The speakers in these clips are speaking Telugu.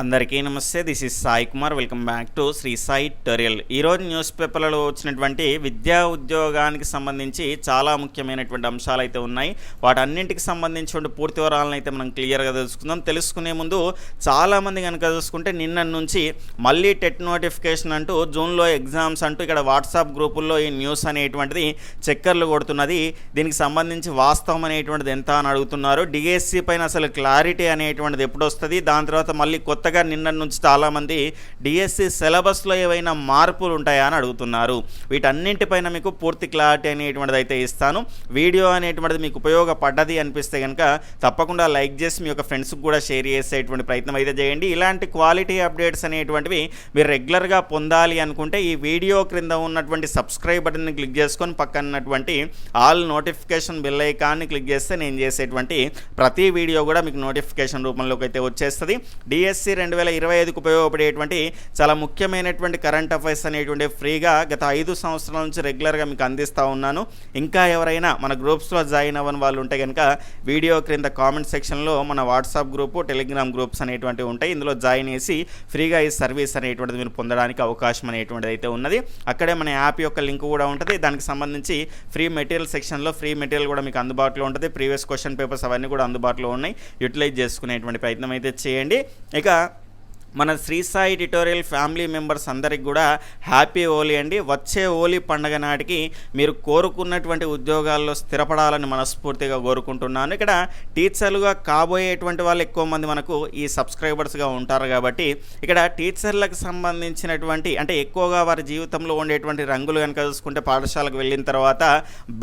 అందరికీ నమస్తే this is Sai Kumar. Welcome back to Sri Sai tutorial ఈరోజు న్యూస్ పేపర్లలో వచ్చినటువంటి విద్యా ఉద్యోగానికి సంబంధించి చాలా ముఖ్యమైనటువంటి అంశాలు అయితే ఉన్నాయి. వాటన్నింటికి సంబంధించిన పూర్తి వివరాలను అయితే మనం క్లియర్గా తెలుసుకుందాం. తెలుసుకునే ముందు చాలామంది కనుక చూసుకుంటే నిన్న నుంచి మళ్ళీ టెట్ నోటిఫికేషన్ అంటూ జూన్లో ఎగ్జామ్స్ అంటూ ఇక్కడ వాట్సాప్ గ్రూపుల్లో ఈ న్యూస్ అనేటువంటిది చక్కర్లు కొడుతున్నది. దీనికి సంబంధించి వాస్తవం అనేటువంటిది ఎంత అని అడుగుతున్నారు. డిఎస్సి పైన అసలు క్లారిటీ అనేటువంటిది ఎప్పుడు వస్తుంది? దాని తర్వాత మళ్ళీ కొత్త కొత్తగా నిన్న నుంచి చాలామంది డిఎస్సి సిలబస్లో ఏవైనా మార్పులు ఉంటాయా అని అడుగుతున్నారు. వీటన్నింటిపైన మీకు పూర్తి క్లారిటీ అనేటువంటిది అయితే ఇస్తాను. వీడియో అనేటువంటిది మీకు ఉపయోగపడ్డది అనిపిస్తే కనుక తప్పకుండా లైక్ చేసి మీ యొక్క ఫ్రెండ్స్కి కూడా షేర్ చేసేటువంటి ప్రయత్నం అయితే చేయండి. ఇలాంటి క్వాలిటీ అప్డేట్స్ అనేటువంటివి మీరు రెగ్యులర్గా పొందాలి అనుకుంటే ఈ వీడియో క్రింద ఉన్నటువంటి సబ్స్క్రైబ్ బటన్ని క్లిక్ చేసుకొని పక్కనటువంటి ఆల్ నోటిఫికేషన్ బెల్ ఐకాన్ని క్లిక్ చేస్తే నేను చేసేటువంటి ప్రతి వీడియో కూడా మీకు నోటిఫికేషన్ రూపంలోకి అయితే వచ్చేస్తుంది. డిఎస్సి రెండు వేల ఇరవై ఐదుకు ఉపయోగపడేటువంటి చాలా ముఖ్యమైనటువంటి కరెంట్ అఫైర్స్ అనేటువంటి ఫ్రీగా గత ఐదు సంవత్సరాల నుంచి రెగ్యులర్గా మీకు అందిస్తూ ఉన్నాను. ఇంకా ఎవరైనా మన గ్రూప్స్లో జాయిన్ అవ్వని వాళ్ళు ఉంటే కనుక వీడియో క్రింద కామెంట్ సెక్షన్లో మన వాట్సాప్ గ్రూపు టెలిగ్రామ్ గ్రూప్స్ అనేటువంటివి ఉంటాయి. ఇందులో జాయిన్ చేసి ఫ్రీగా ఈ సర్వీస్ అనేటువంటిది మీరు పొందడానికి అవకాశం అనేటువంటిది అయితే ఉన్నది. అక్కడే మన యాప్ యొక్క లింక్ కూడా ఉంటుంది. దానికి సంబంధించి ఫ్రీ మెటీరియల్ సెక్షన్లో ఫ్రీ మెటీరియల్ కూడా మీకు అందుబాటులో ఉంటుంది. ప్రీవియస్ క్వశ్చన్ పేపర్స్ అవన్నీ కూడా అందుబాటులో ఉన్నాయి. యూటిలైజ్ చేసుకునేటువంటి ప్రయత్నం అయితే చేయండి. ఇక మన Sri Sai tutorial family members అందరికి కూడా హ్యాపీ ఓలీ అండి. వచ్చే ఓలీ పండగ నాటికి మీరు కోరుకున్నటువంటి ఉద్యోగాల్లో స్థిరపడాలని మనస్ఫూర్తిగా కోరుకుంటున్నాను. ఇక్కడ టీచర్లుగా కాబోయేటువంటి వాళ్ళు ఎక్కువ మంది మనకు ఈ సబ్స్క్రైబర్స్గా ఉంటారు కాబట్టి ఇక్కడ టీచర్లకు సంబంధించినటువంటి అంటే ఎక్కువగా వారి జీవితంలో ఉండేటువంటి రంగులు కనుక చూసుకుంటే పాఠశాలకు వెళ్ళిన తర్వాత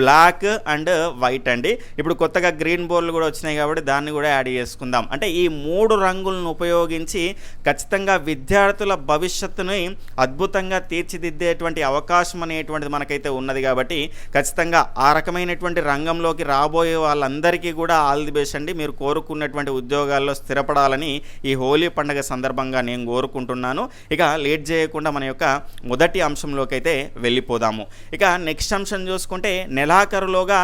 బ్లాక్ అండ్ వైట్ అండి. ఇప్పుడు కొత్తగా గ్రీన్ బోర్డులు కూడా వచ్చినాయి కాబట్టి దాన్ని కూడా యాడ్ చేసుకుందాం. అంటే ఈ మూడు రంగులను ఉపయోగించి ఖచ్చితంగా ఖచ్చితంగా విద్యార్థుల భవిష్యత్తుని అద్భుతంగా తీర్చిదిద్దేటువంటి అవకాశం అనేటువంటిది మనకైతే ఉన్నది కాబట్టి ఖచ్చితంగా ఆ రకమైనటువంటి రంగంలోకి రాబోయే వాళ్ళందరికీ కూడా ఆల్ ది బెస్ట్ అండి. మీరు కోరుకున్నటువంటి ఉద్యోగాల్లో స్థిరపడాలని ఈ హోలీ పండుగ సందర్భంగా నేను కోరుకుంటున్నాను. ఇక లేట్ చేయకుండా మన యొక్క మొదటి అంశంలోకి అయితే వెళ్ళిపోదాము. ఇక నెక్స్ట్ అంశం చూసుకుంటే నెలాఖరులోగా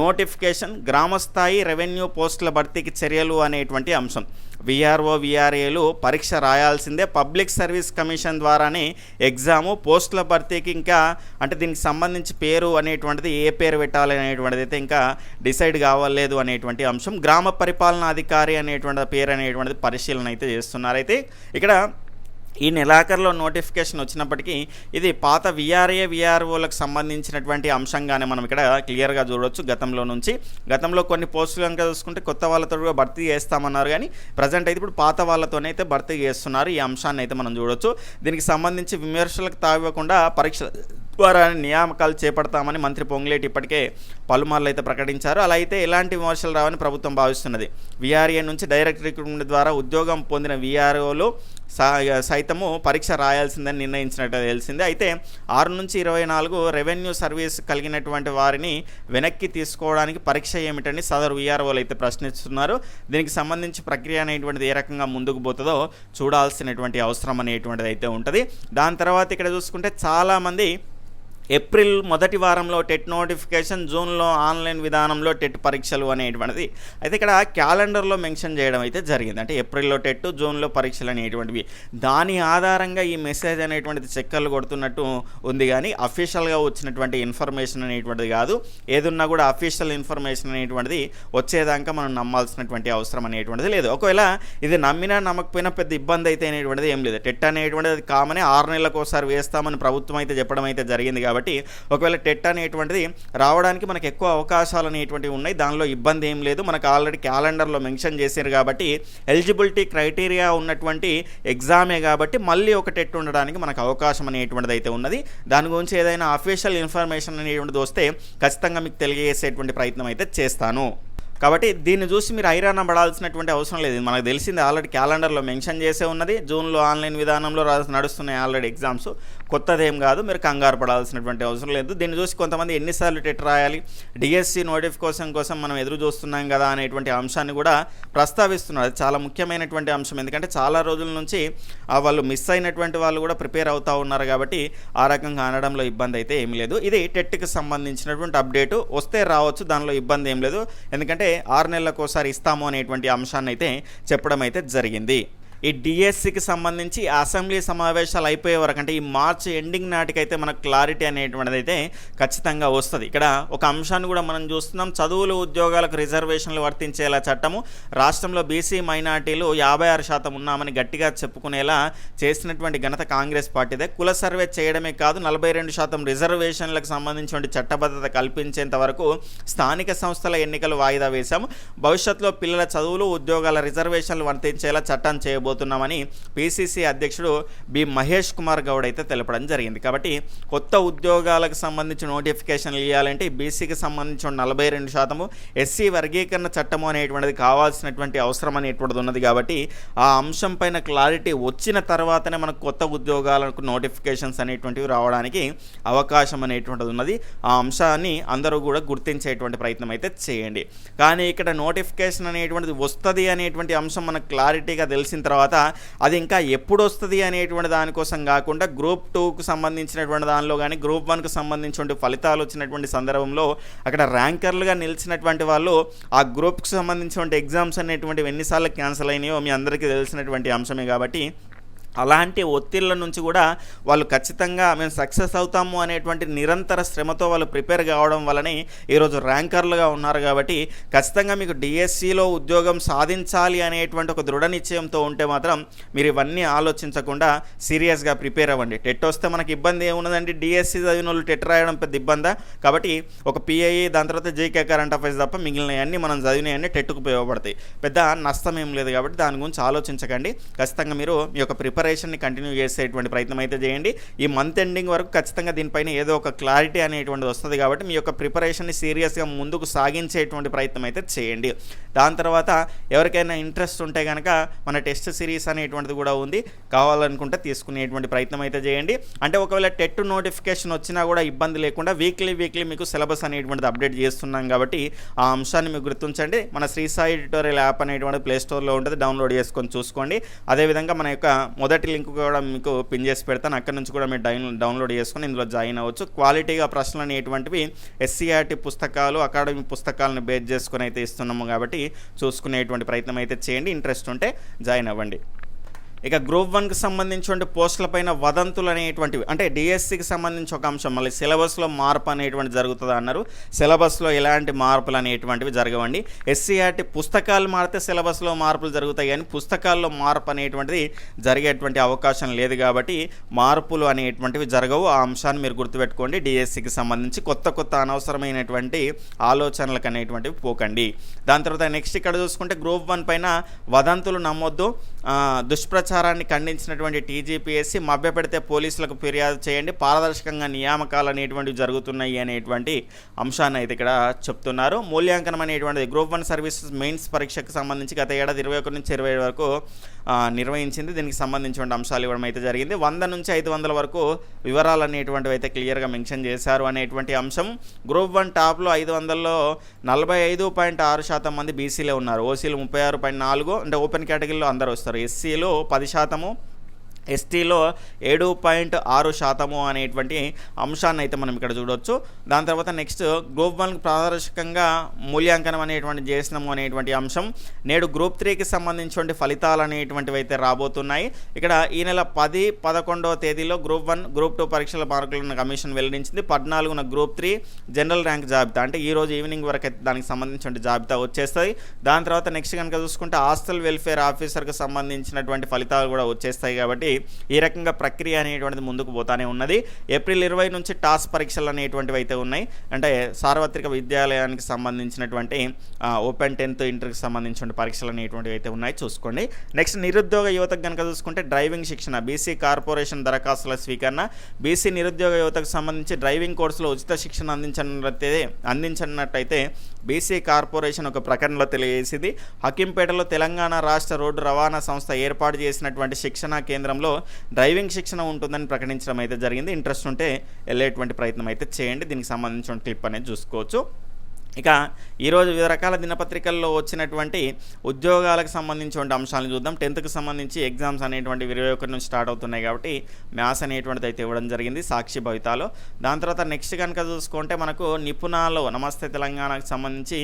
నోటిఫికేషన్ గ్రామస్థాయి రెవెన్యూ పోస్టుల భర్తీకి చర్యలు అనేటువంటి అంశం. విఆర్ఓ విఆర్ఏలు పరీక్ష రాయాల్సిందే. పబ్లిక్ సర్వీస్ కమిషన్ ద్వారానే ఎగ్జాము పోస్టుల భర్తీకి ఇంకా అంటే దీనికి సంబంధించి పేరు అనేటువంటిది ఏ పేరు పెట్టాలి అనేటువంటిది అయితే ఇంకా డిసైడ్ కావలేదు అనేటువంటి అంశం. గ్రామ పరిపాలనా అధికారి అనేటువంటి పేరు అనేటువంటిది పరిశీలన అయితే చేస్తున్నారు. అయితే ఇక్కడ ఈ నెలాఖరులో నోటిఫికేషన్ వచ్చినప్పటికీ ఇది పాత విఆర్ఏ విఆర్ఓలకు సంబంధించినటువంటి అంశంగానే మనం ఇక్కడ క్లియర్గా చూడవచ్చు గతంలో నుంచి గతంలో కొన్ని పోస్టులు కనుక చూసుకుంటే కొత్త వాళ్ళతో కూడా భర్తీ చేస్తామన్నారు కానీ ప్రజెంట్ అయితే ఇప్పుడు పాత వాళ్ళతోనే అయితే భర్తీ చేస్తున్నారు. ఈ అంశాన్ని అయితే మనం చూడొచ్చు. దీనికి సంబంధించి విమర్శలకు తావివ్వకుండా పరీక్ష ద్వారా నియామకాలు చేపడతామని మంత్రి పొంగులేటి ఇప్పటికే పలుమార్లు అయితే ప్రకటించారు. అలా అయితే ఎలాంటి విమర్శలు రావని ప్రభుత్వం భావిస్తున్నది. విఆర్ఏ నుంచి డైరెక్ట్ రిక్రూట్మెంట్ ద్వారా ఉద్యోగం పొందిన విఆర్ఓలు సైతము పరీక్ష రాయాల్సిందని నిర్ణయించినట్టు తెలిసింది. అయితే ఆరు నుంచి ఇరవై నాలుగు రెవెన్యూ సర్వీస్ కలిగినటువంటి వారిని వెనక్కి తీసుకోవడానికి పరీక్ష ఏమిటని సదరు విఆర్ఓలు అయితే ప్రశ్నిస్తున్నారు. దీనికి సంబంధించి ప్రక్రియ అనేటువంటిది ఏ రకంగా ముందుకు పోతుందో చూడాల్సినటువంటి అవసరం అనేటువంటిది అయితే ఉంటుంది. దాని తర్వాత ఇక్కడ చూసుకుంటే చాలామంది ఏప్రిల్ మొదటి వారంలో టెట్ నోటిఫికేషన్ జూన్లో ఆన్లైన్ విధానంలో టెట్ పరీక్షలు అనేటువంటిది. అయితే ఇక్కడ క్యాలెండర్లో మెన్షన్ చేయడం అయితే జరిగింది. అంటే ఏప్రిల్లో టెట్ జూన్లో పరీక్షలు అనేటువంటివి. దాని ఆధారంగా ఈ మెసేజ్ అనేటువంటిది చెక్కర్లు కొడుతున్నట్టు ఉంది కానీ అఫీషియల్గా వచ్చినటువంటి ఇన్ఫర్మేషన్ అనేటువంటిది కాదు. ఏదున్నా కూడా అఫీషియల్ ఇన్ఫర్మేషన్ అనేటువంటిది వచ్చేదాకా మనం నమ్మాల్సినటువంటి అవసరం అనేటువంటిది లేదు. ఒకవేళ ఇది నమ్మినా నమ్మకపోయినా పెద్ద ఇబ్బంది అయితే అనేటువంటిది ఏం లేదు. టెట్ అనేటువంటిది కామనే ఆరు నెలలకు ఒకసారి వేస్తామని ప్రభుత్వం అయితే చెప్పడం అయితే జరిగింది కాబట్టి కాబట్టి ఒకవేళ టెట్ అనేటువంటిది రావడానికి మనకు ఎక్కువ అవకాశాలు అనేటువంటివి ఉన్నాయి. దానిలో ఇబ్బంది ఏం లేదు. మనకు ఆల్రెడీ క్యాలెండర్లో మెన్షన్ చేశారు కాబట్టి ఎలిజిబిలిటీ క్రైటీరియా ఉన్నటువంటి ఎగ్జామే కాబట్టి మళ్ళీ ఒక టెట్ ఉండడానికి మనకు అవకాశం అనేటువంటిది అయితే ఉన్నది. దాని గురించి ఏదైనా అఫీషియల్ ఇన్ఫర్మేషన్ అనేటువంటిది వస్తే ఖచ్చితంగా మీకు తెలియజేసేటువంటి ప్రయత్నం అయితే చేస్తాను. కాబట్టి దీన్ని చూసి మీరు ఐరాణ పడాల్సినటువంటి అవసరం లేదు. మనకు తెలిసింది ఆల్రెడీ క్యాలెండర్లో మెన్షన్ చేసే ఉన్నది. జూన్లో ఆన్లైన్ విధానంలో నడుస్తున్నాయి ఆల్రెడీ ఎగ్జామ్స్. కొత్తదేం కాదు మీరు కంగారు పడాల్సినటువంటి అవసరం లేదు. దీన్ని చూసి కొంతమంది ఎన్నిసార్లు టెట్ రాయాలి? డిఎస్సి నోటిఫికేషన్ కోసం మనం ఎదురు చూస్తున్నాం కదా అనేటువంటి అంశాన్ని కూడా ప్రస్తావిస్తున్నారు. అది చాలా ముఖ్యమైనటువంటి అంశం. ఎందుకంటే చాలా రోజుల నుంచి వాళ్ళు మిస్ అయినటువంటి వాళ్ళు కూడా ప్రిపేర్ అవుతూ ఉన్నారు కాబట్టి ఆ రకంగా అనడంలో ఇబ్బంది అయితే ఏమీ లేదు. ఇది టెట్కి సంబంధించినటువంటి అప్డేటు. వస్తే రావచ్చు దానిలో ఇబ్బంది ఏం లేదు. ఎందుకంటే ఆరు నెలలకు ఒకసారి ఇస్తాము అనేటువంటి అంశాన్ని అయితే చెప్పడం అయితే జరిగింది. ఈ డిఎస్సికి సంబంధించి అసెంబ్లీ సమావేశాలు అయిపోయే వరకు అంటే ఈ మార్చ్ ఎండింగ్ నాటికైతే మనకు క్లారిటీ అనేటువంటిది అయితే ఖచ్చితంగా వస్తుంది. ఇక్కడ ఒక అంశాన్ని కూడా మనం చూస్తున్నాం. చదువులు ఉద్యోగాలకు రిజర్వేషన్లు వర్తించేలా చట్టము రాష్ట్రంలో బీసీ మైనార్టీలు యాభై ఆరు శాతం ఉన్నామని గట్టిగా చెప్పుకునేలా చేసినటువంటి ఘనత కాంగ్రెస్ పార్టీదే. కుల సర్వే చేయడమే కాదు నలభై రెండు శాతం రిజర్వేషన్లకు సంబంధించిన చట్టబద్ధత కల్పించేంత వరకు స్థానిక సంస్థల ఎన్నికలు వాయిదా వేశాము. భవిష్యత్తులో పిల్లల చదువులు ఉద్యోగాల రిజర్వేషన్లు వర్తించేలా చట్టం చేయబోతున్నామని పిసిసి అధ్యక్షుడు బి మహేష్ కుమార్ గౌడ్ అయితే తెలపడం జరిగింది. కాబట్టి కొత్త ఉద్యోగాలకు సంబంధించిన నోటిఫికేషన్లు ఇవ్వాలంటే బీసీకి సంబంధించిన నలభై రెండు శాతము ఎస్సీ వర్గీకరణ చట్టము అనేటువంటిది కావాల్సినటువంటి అవసరం అనేటువంటిది ఉన్నది కాబట్టి ఆ అంశం పైన క్లారిటీ వచ్చిన తర్వాతనే మనకు కొత్త ఉద్యోగాలకు నోటిఫికేషన్స్ అనేటువంటివి రావడానికి అవకాశం అనేటువంటిది ఉన్నది. ఆ అంశాన్ని అందరూ కూడా గుర్తించేటువంటి ప్రయత్నం అయితే చేయండి. కానీ ఇక్కడ నోటిఫికేషన్ అనేటువంటిది వస్తుంది అనేటువంటి అంశం మనకు క్లారిటీగా తెలిసిన తర్వాత తర్వాత అది ఇంకా ఎప్పుడు వస్తుంది అనేటువంటి దానికోసం కాకుండా గ్రూప్ టూకు సంబంధించినటువంటి దానిలో కానీ గ్రూప్ వన్కు సంబంధించిన ఫలితాలు వచ్చినటువంటి సందర్భంలో అక్కడ ర్యాంకర్లుగా నిలిచినటువంటి వాళ్ళు ఆ గ్రూప్కి సంబంధించిన ఎగ్జామ్స్ అనేటువంటివి ఎన్నిసార్లు క్యాన్సిల్ అయినాయో మీ అందరికీ తెలిసినటువంటి అంశమే కాబట్టి అలాంటి ఒత్తిళ్ళ నుంచి కూడా వాళ్ళు ఖచ్చితంగా మేము సక్సెస్ అవుతాము అనేటువంటి నిరంతర శ్రమతో వాళ్ళు ప్రిపేర్ కావడం వల్లనే ఈరోజు ర్యాంకర్లుగా ఉన్నారు కాబట్టి ఖచ్చితంగా మీకు డిఎస్సిలో ఉద్యోగం సాధించాలి అనేటువంటి ఒక దృఢ నిశ్చయంతో ఉంటే మాత్రం మీరు ఇవన్నీ ఆలోచించకుండా సీరియస్గా ప్రిపేర్ అవ్వండి. టెట్ వస్తే మనకి ఇబ్బంది ఏమున్నదండి? డిఎస్సి చదివిన వాళ్ళు టెట్ రాయడం పెద్ద ఇబ్బందా? కాబట్టి ఒక పిఐ దాని తర్వాత జేకే కరెంట్ అఫైర్స్ తప్ప మిగిలినవన్నీ మనం చదివినవన్నీ టెట్కు ఉపయోగపడతాయి. పెద్ద నష్టం ఏం లేదు కాబట్టి దాని గురించి ఆలోచించకండి. ఖచ్చితంగా మీరు మీ యొక్క ప్రిపేర్ ఆపరేషన్ని కంటిన్యూ చేసేటువంటి ప్రయత్నం అయితే చేయండి. ఈ మంత్ ఎండింగ్ వరకు ఖచ్చితంగా దీనిపైన ఏదో ఒక క్లారిటీ అనేటువంటిది వస్తుంది కాబట్టి మీ యొక్క ప్రిపరేషన్ని సీరియస్గా ముందుకు సాగించేటువంటి ప్రయత్నం అయితే చేయండి. దాని తర్వాత ఎవరికైనా ఇంట్రెస్ట్ ఉంటే కనుక మన టెస్ట్ సిరీస్ అనేటువంటిది కూడా ఉంది. కావాలనుకుంటే తీసుకునేటువంటి ప్రయత్నం అయితే చేయండి. అంటే ఒకవేళ టెట్ నోటిఫికేషన్ వచ్చినా కూడా ఇబ్బంది లేకుండా వీక్లీ వీక్లీ మీకు సిలబస్ అనేటువంటిది అప్డేట్ చేస్తున్నాం కాబట్టి ఆ అంశాన్ని మీకు గుర్తుంచండి. మన శ్రీ సాయి ఎడిటోరియల్ యాప్ అనేటువంటి ప్లే స్టోర్లో ఉంటుంది. డౌన్లోడ్ చేసుకొని చూసుకోండి. అదేవిధంగా మన యొక్క మొదటి లింక్ కూడా మీకు పిన్ చేసి పెడతాను. అక్కడ నుంచి కూడా మీరు డైన్ డౌన్లోడ్ చేసుకొని ఇందులో జాయిన్ అవ్వచ్చు. క్వాలిటీగా ప్రశ్నలు అనేటువంటివి ఎస్సీఆర్టీ పుస్తకాలు అకాడమీ పుస్తకాలను బేస్ చేసుకొని అయితే ఇస్తున్నాము కాబట్టి చూసుకునేటువంటి ప్రయత్నం అయితే చేయండి. ఇంట్రెస్ట్ ఉంటే జాయిన్ అవ్వండి. ఇక గ్రూప్ వన్కి సంబంధించిన పోస్టులపైన వదంతులు అనేటువంటివి అంటే డిఎస్సికి సంబంధించి ఒక అంశం మళ్ళీ సిలబస్లో మార్పు అనేటువంటి జరుగుతుంది అన్నారు. సిలబస్లో ఎలాంటి మార్పులు అనేటువంటివి జరగవండి. ఎస్సీఆర్టీ పుస్తకాలు మారితే సిలబస్లో మార్పులు జరుగుతాయి కానీ పుస్తకాల్లో మార్పు అనేటువంటిది జరిగేటువంటి అవకాశం లేదు కాబట్టి మార్పులు అనేటువంటివి జరగవు. ఆ అంశాన్ని మీరు గుర్తుపెట్టుకోండి. డిఎస్సికి సంబంధించి కొత్త కొత్త అనవసరమైనటువంటి ఆలోచనలకు అనేటువంటివి పోకండి. దాని తర్వాత నెక్స్ట్ ఇక్కడ చూసుకుంటే గ్రూప్ వన్ పైన వదంతులు నమ్మొద్దు. దుష్ప్రచారాన్ని ఖండించినటువంటి టీజీపీఎస్సీ మభ్యపెడితే పోలీసులకు ఫిర్యాదు చేయండి పారదర్శకంగా నియామకాలు అనేటువంటివి జరుగుతున్నాయి అనేటువంటి అంశాన్ని అయితే ఇక్కడ చెప్తున్నారు. మూల్యాంకనం అనేటువంటిది గ్రూప్ వన్ సర్వీసెస్ మెయిన్స్ పరీక్షకు సంబంధించి గత ఏడాది ఇరవై ఒకటి నుంచి ఇరవై వరకు నిర్వహించింది. దీనికి సంబంధించిన అంశాలు ఇవ్వడం అయితే జరిగింది. వంద నుంచి ఐదు వందల వరకు వివరాలు అనేటువంటివి అయితే క్లియర్గా మెన్షన్ చేశారు అనేటువంటి అంశం. గ్రూప్ వన్ టాప్లో ఐదు వందల్లో నలభై ఐదు పాయింట్ ఆరు శాతం మంది బీసీలే ఉన్నారు. ఓసీలు ముప్పై ఆరు పాయింట్ నాలుగు అంటే ఓపెన్ కేటగిరీలో అందరూ వస్తారు. ఎస్సీలో పది శాతము ఎస్టీలో ఏడు పాయింట్ ఆరు శాతము అనేటువంటి అంశాన్ని అయితే మనం ఇక్కడ చూడవచ్చు దాని తర్వాత నెక్స్ట్ గ్రూప్ వన్ పారదర్శకంగా మూల్యాంకనం అనేటువంటి చేసినాము అనేటువంటి అంశం. నేడు గ్రూప్ త్రీకి సంబంధించిన ఫలితాలు అనేటువంటివి అయితే రాబోతున్నాయి. ఇక్కడ ఈ నెల పది పదకొండవ తేదీలో గ్రూప్ వన్ గ్రూప్ టూ పరీక్షల మార్కులను కమిషన్ వెల్లడించింది. పద్నాలుగున గ్రూప్ త్రీ జనరల్ ర్యాంక్ జాబితా. అంటే ఈ రోజు ఈవినింగ్ వరకు అయితే దానికి సంబంధించిన జాబితా వచ్చేస్తాయి. దాని తర్వాత నెక్స్ట్ కనుక చూసుకుంటే హాస్టల్ వెల్ఫేర్ ఆఫీసర్కి సంబంధించినటువంటి ఫలితాలు కూడా వచ్చేస్తాయి కాబట్టి ఈ రకంగా ప్రక్రియ అనేటువంటిది ముందుకు పోతానే ఉన్నది. ఏప్రిల్ ఇరవై నుంచి టాస్ పరీక్షలు అనేటువంటివి అయితే ఉన్నాయి. అంటే సార్వత్రిక విద్యాలయానికి సంబంధించినటువంటి ఓపెన్ టెన్త్ ఇంటర్కి సంబంధించిన పరీక్షలు అనేటువంటివి అయితే ఉన్నాయి. చూసుకోండి. నెక్స్ట్ నిరుద్యోగ యువతకు కనుక చూసుకుంటే డ్రైవింగ్ శిక్షణ బీసీ కార్పొరేషన్ దరఖాస్తుల స్వీకరణ బీసీ నిరుద్యోగ యువతకు సంబంధించి డ్రైవింగ్ కోర్సులో ఉచిత శిక్షణ అందించనట్లయితే అందించినట్టయితే బీసీ కార్పొరేషన్ ఒక ప్రకటనలో తెలియజేసింది. హకీంపేటలో తెలంగాణ రాష్ట్ర రోడ్డు రవాణా సంస్థ ఏర్పాటు చేసినటువంటి శిక్షణ కేంద్రంలో డ్రైవింగ్ శిక్షణ ఉంటుందని ప్రకటించడం అయితే జరిగింది. ఇంట్రెస్ట్ ఉంటే వెళ్ళేటువంటి ప్రయత్నం అయితే చేయండి. దీనికి సంబంధించిన క్లిప్ అనేది చూసుకోవచ్చు. ఇక ఈరోజు వివిధ రకాల దినపత్రికల్లో వచ్చినటువంటి ఉద్యోగాలకు సంబంధించిన అంశాలను చూద్దాం. టెన్త్కి సంబంధించి ఎగ్జామ్స్ అనేటువంటి ఇరవై ఒకటి నుంచి స్టార్ట్ అవుతున్నాయి కాబట్టి మ్యాథ్స్ అనేటువంటిది అయితే ఇవ్వడం జరిగింది సాక్షి భవితాలో. దాని తర్వాత నెక్స్ట్ కనుక చూసుకుంటే మనకు నిపుణాలు నమస్తే తెలంగాణకు సంబంధించి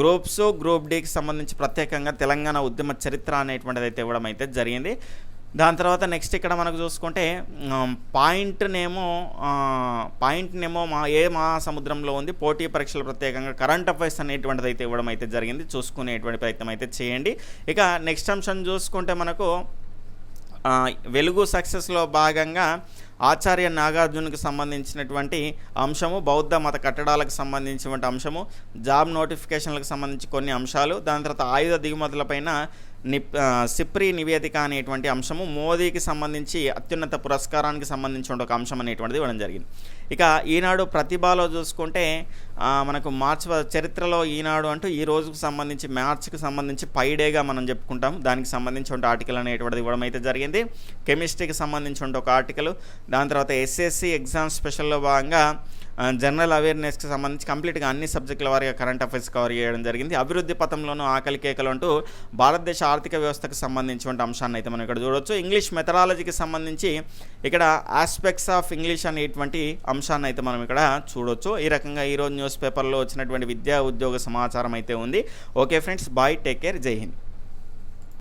గ్రూప్స్ గ్రూప్ డీకి సంబంధించి ప్రత్యేకంగా తెలంగాణ ఉద్యమ చరిత్ర అనేటువంటిది అయితే ఇవ్వడం అయితే జరిగింది. దాని తర్వాత నెక్స్ట్ ఇక్కడ మనకు చూసుకుంటే పాయింట్ నేమో మా ఏ మహాసముద్రంలో ఉంది పోటీ పరీక్షలు ప్రత్యేకంగా కరెంట్ అఫైర్స్ అనేటువంటిది అయితే ఇవ్వడం అయితే జరిగింది చూసుకునేటువంటి ప్రయత్నం అయితే చేయండి. ఇక నెక్స్ట్ అంశం చూసుకుంటే మనకు వెలుగు సక్సెస్లో భాగంగా ఆచార్య నాగార్జునకు సంబంధించినటువంటి అంశము బౌద్ధ మత కట్టడాలకు సంబంధించినటువంటి అంశము జాబ్ నోటిఫికేషన్లకు సంబంధించి కొన్ని అంశాలు దాని తర్వాత ఆయుధ దిగుమతులపైన నిప్ సిప్రి నివేదిక అనేటువంటి అంశము మోదీకి సంబంధించి అత్యున్నత పురస్కారానికి సంబంధించిన ఒక అంశం అనేటువంటిది ఇవ్వడం జరిగింది. ఇక ఈనాడు ప్రతిభలో చూసుకుంటే మనకు మార్చ్ చరిత్రలో ఈనాడు అంటూ ఈ రోజుకు సంబంధించి మ్యాథ్స్కి సంబంధించి పై డేగా మనం చెప్పుకుంటాం. దానికి సంబంధించిన ఆర్టికల్ అనేటువంటిది ఇవ్వడం అయితే జరిగింది. కెమిస్ట్రీకి సంబంధించిన ఒక ఆర్టికల్. దాని తర్వాత ఎస్ఎస్సి ఎగ్జామ్ స్పెషల్లో భాగంగా జనరల్ అవేర్నెస్కి సంబంధించి కంప్లీట్గా అన్ని సబ్జెక్టుల వారిగా కరెంట్ అఫైర్స్ కవర్ చేయడం జరిగింది. అభివృద్ధి పథంలోనూ ఆకలి కేకలు అంటూ భారతదేశ ఆర్థిక వ్యవస్థకు సంబంధించినటువంటి అంశాన్ని అయితే మనం ఇక్కడ చూడవచ్చు ఇంగ్లీష్ మెథడాలజీకి సంబంధించి ఇక్కడ ఆస్పెక్ట్స్ ఆఫ్ ఇంగ్లీష్ అనేటువంటి అంశాన్ని అయితే మనం ఇక్కడ చూడవచ్చు ఈ రకంగా ఈరోజు న్యూస్ పేపర్లో వచ్చినటువంటి విద్యా ఉద్యోగ సమాచారం అయితే ఉంది. Okay friends bye take care Jai Hind.